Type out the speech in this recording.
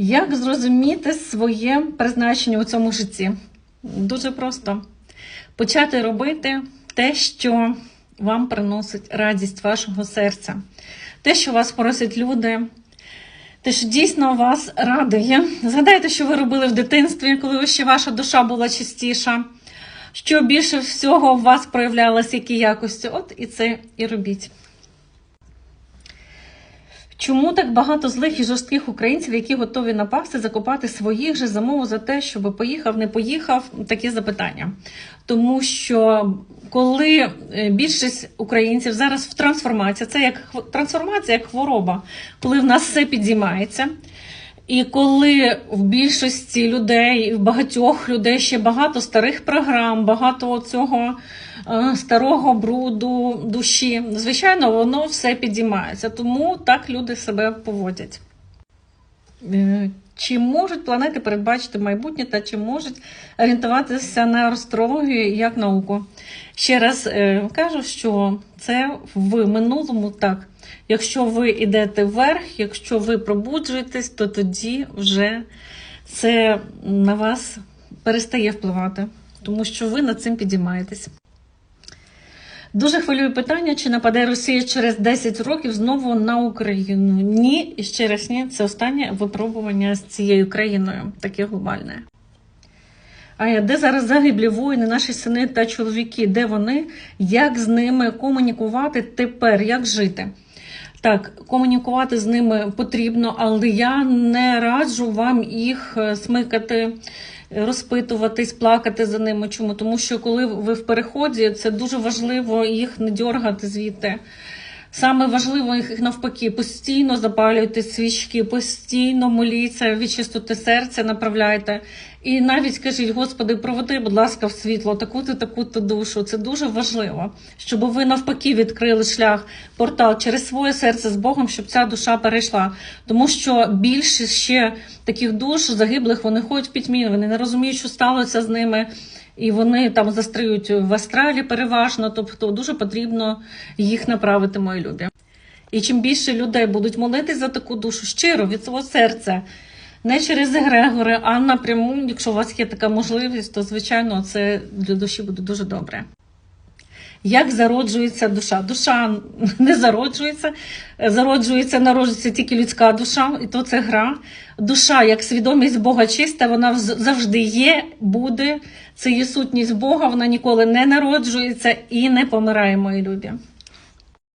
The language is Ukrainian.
Як зрозуміти своє призначення у цьому житті? Дуже просто почати робити те, що вам приносить радість вашого серця, те, що вас просять люди, те, що дійсно вас радує. Згадайте, що ви робили в дитинстві, коли ще ваша душа була чистіша. Що більше всього у вас проявлялися які якості, от і це і робіть. Чому так багато злих і жорстких українців, які готові напасти, закопати своїх же замову за те, щоб поїхав, не поїхав? Такі запитання. Тому що коли е, більшість українців зараз в трансформації, це як трансформація, як хвороба, коли в нас все підіймається. І коли в більшості людей, в багатьох людей ще багато старих програм, багато цього старого бруду душі, звичайно, воно все підіймається. Тому так люди себе поводять. Е, Чи можуть планети передбачити майбутнє та чи можуть орієнтуватися на астрологію як науку? Ще раз е, кажу, що це в минулому так. Якщо ви йдете вверх, якщо ви пробуджуєтесь, то тоді вже це на вас перестає впливати, тому що ви над цим підіймаєтесь. Дуже хвилює питання, чи нападе Росія через 10 років знову на Україну. Ні, і ще раз ні. Це останнє випробування з цією країною, таке глобальне. А де зараз загиблі воїни, наші сини та чоловіки? Де вони? Як з ними комунікувати тепер? Як жити? Так, комунікувати з ними потрібно, але я не раджу вам їх е, смикати, розпитуватись, плакати за ними. Чому? Тому що коли ви в переході, це дуже важливо їх не дьоргати звідти. Саме важливо їх навпаки, постійно запалюйте свічки, постійно моліться, відчистити серце, направляйте. І навіть кажіть, Господи, проведи, будь ласка, в світло таку-то, таку-то душу. Це дуже важливо, щоб ви навпаки відкрили шлях, портал через своє серце з Богом, щоб ця душа перейшла. Тому що більше ще таких душ загиблих вони ходять в пітьмі, вони не розуміють, що сталося з ними. І вони там застряють в астралі переважно, тобто дуже потрібно їх направити, мої любі. І чим більше людей будуть молитись за таку душу щиро від свого серця, не через егрегори, а напряму, якщо у вас є така можливість, то звичайно це для душі буде дуже добре. Як зароджується душа? Душа не зароджується, зароджується, народжується тільки людська душа, і то це гра. Душа, як свідомість Бога чиста, вона завжди є, буде. Це є сутність Бога, вона ніколи не народжується і не помирає, мої любі.